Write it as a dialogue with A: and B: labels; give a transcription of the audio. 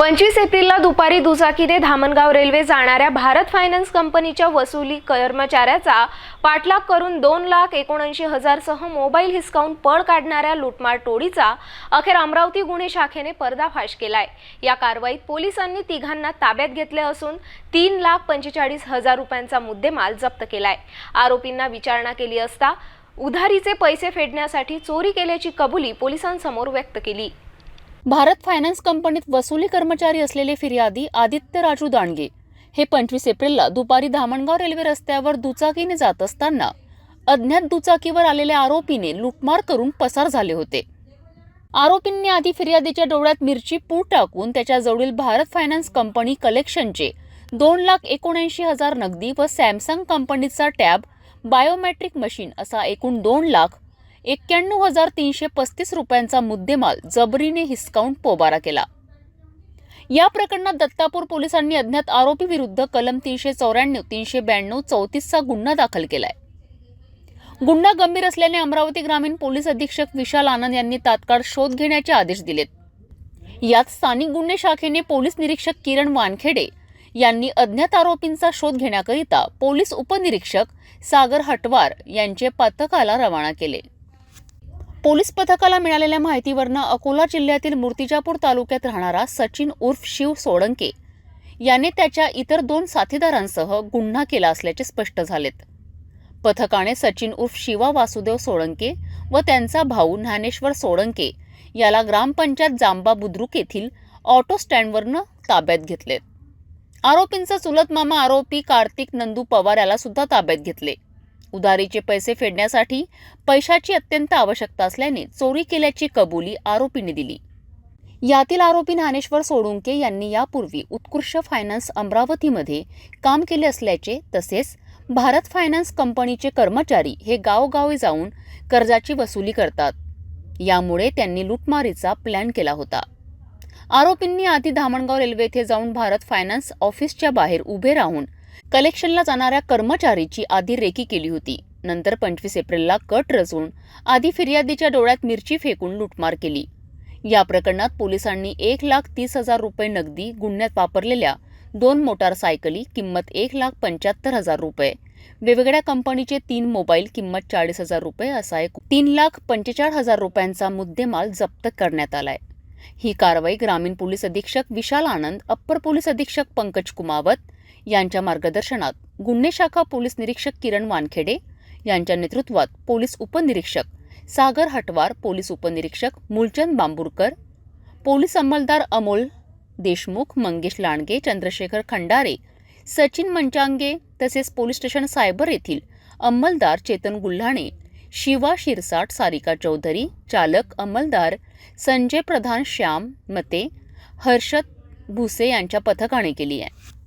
A: पंचवीस एप्रिलला दुपारी दुचाकीने धामणगाव रेल्वे जाणाऱ्या भारत फायनान्स कंपनीच्या वसुली कर्मचाऱ्याचा पाठलाग करून दोन लाख एकोणऐंशी हजारसह मोबाईल हिसकावून पळ काढणाऱ्या लुटमार टोळीचा अखेर अमरावती गुन्हे शाखेने पर्दाफाश केलाय. या कारवाईत पोलिसांनी तिघांना ताब्यात घेतले असून तीन लाख पंचेचाळीस हजार रुपयांचा मुद्देमाल जप्त केलाय. आरोपींना विचारणा केली असता उधारीचे पैसे फेडण्यासाठी चोरी केल्याची कबुली पोलिसांसमोर व्यक्त केली.
B: भारत फायनान्स कंपनीत वसुली कर्मचारी असलेले फिर्यादी आदित्य राजू दांडगे हे पंचवीस एप्रिलला दुपारी धामणगाव रेल्वे रस्त्यावर दुचाकीने जात असताना अज्ञात दुचाकीवर आलेल्या आरोपीने लुटमार करून पसार झाले होते. आरोपींनी आधी फिर्यादीच्या डोळ्यात मिरची पूड टाकून त्याच्याजवळील भारत फायनान्स कंपनी कलेक्शनचे दोन लाख एकोणऐंशी हजार नगदी व सॅमसंग कंपनीचा टॅब बायोमॅट्रिक मशीन असा एकूण दोन लाख एक्क्याण्णव हजार तीनशे पस्तीस रुपयांचा मुद्देमाल जबरीने हिसकावून पोबारा केला. या प्रकरणात दत्तापूर पोलिसांनी अज्ञात आरोपी विरुद्ध कलम तीनशे चौऱ्याण्णव तीनशे ब्याण्णव चौतीसचा गुन्हा दाखल केलाय. गुन्हा गंभीर असल्याने अमरावती ग्रामीण पोलीस अधीक्षक विशाल आनंद यांनी तात्काळ शोध घेण्याचे आदेश दिलेत. यात स्थानिक गुन्हे शाखेने पोलीस निरीक्षक किरण वानखेडे यांनी अज्ञात आरोपींचा शोध घेण्याकरिता पोलीस उपनिरीक्षक सागर हटवार यांचे पथकाला रवाना केले. पोलीस पथकाला मिळालेल्या माहितीवरनं अकोला जिल्ह्यातील मूर्तिजापूर तालुक्यात राहणारा सचिन उर्फ शिव सोळंके याने त्याच्या इतर दोन साथीदारांसह गुन्हा केला असल्याचे स्पष्ट झालेत. पथकाने सचिन उर्फ शिवा वासुदेव सोळंके व त्यांचा भाऊ ज्ञानेश्वर सोळंके याला ग्रामपंचायत जांबा बुद्रुक येथील ऑटो स्टँडवरनं ताब्यात घेतलेत आरोपींचा चुलत मामा आरोपी कार्तिक नंदू पवार याला सुद्धा ताब्यात घेतले. उधारीचे पैसे फेडण्यासाठी पैशाची अत्यंत आवश्यकता असल्याने चोरी केल्याची कबुली आरोपीने दिली. यातील आरोपी ज्ञानेश्वर सोडुंके यांनी यापूर्वी उत्कृष्ट फायनान्स अमरावतीमध्ये काम केले असल्याचे तसेच भारत फायनान्स कंपनीचे कर्मचारी हे गावोगावी जाऊन कर्जाची वसुली करतात. यामुळे त्यांनी लुटमारीचा प्लॅन केला होता. आरोपींनी आधी धामणगाव रेल्वे येथे जाऊन भारत फायनान्स ऑफिसच्या बाहेर उभे राहून कलेक्शनला जाणाऱ्या कर्मचारीची आधी रेकी केली होती. नंतर पंचवीस एप्रिलला कट रचून आधी फिर्यादीच्या डोळ्यात मिरची फेकून लुटमार केली. या प्रकरणात पोलिसांनी एक लाख तीस हजार रुपये नगदी गुन्ह्यात वापरलेल्या दोन मोटारसायकली किंमत एक लाख पंच्याहत्तर हजार रुपये. वेगवेगळ्या कंपनीचे तीन मोबाईल किंमत चाळीस हजार रुपये असा एक तीन लाख पंचेचाळीस हजार रुपयांचा मुद्देमाल जप्त करण्यात आलाय. ही कारवाई ग्रामीण पोलीस अधीक्षक विशाल आनंद अप्पर पोलीस अधीक्षक पंकज कुमावत यांच्या मार्गदर्शनात गुन्हे शाखा पोलीस निरीक्षक किरण वानखेडे यांच्या नेतृत्वात पोलीस उपनिरीक्षक सागर हटवार पोलीस उपनिरीक्षक मूलचंद बांबुरकर पोलीस अंमलदार अमोल देशमुख मंगेश लांडगे चंद्रशेखर खंडारे सचिन मंचांगे तसेच पोलीस स्टेशन सायबर येथील अंमलदार चेतन गुल्हाणे शिवा शिरसाट सारिका चौधरी चालक अंमलदार संजय प्रधान श्याम मते हर्षद भुसे यांच्या पथकाने केली आहे.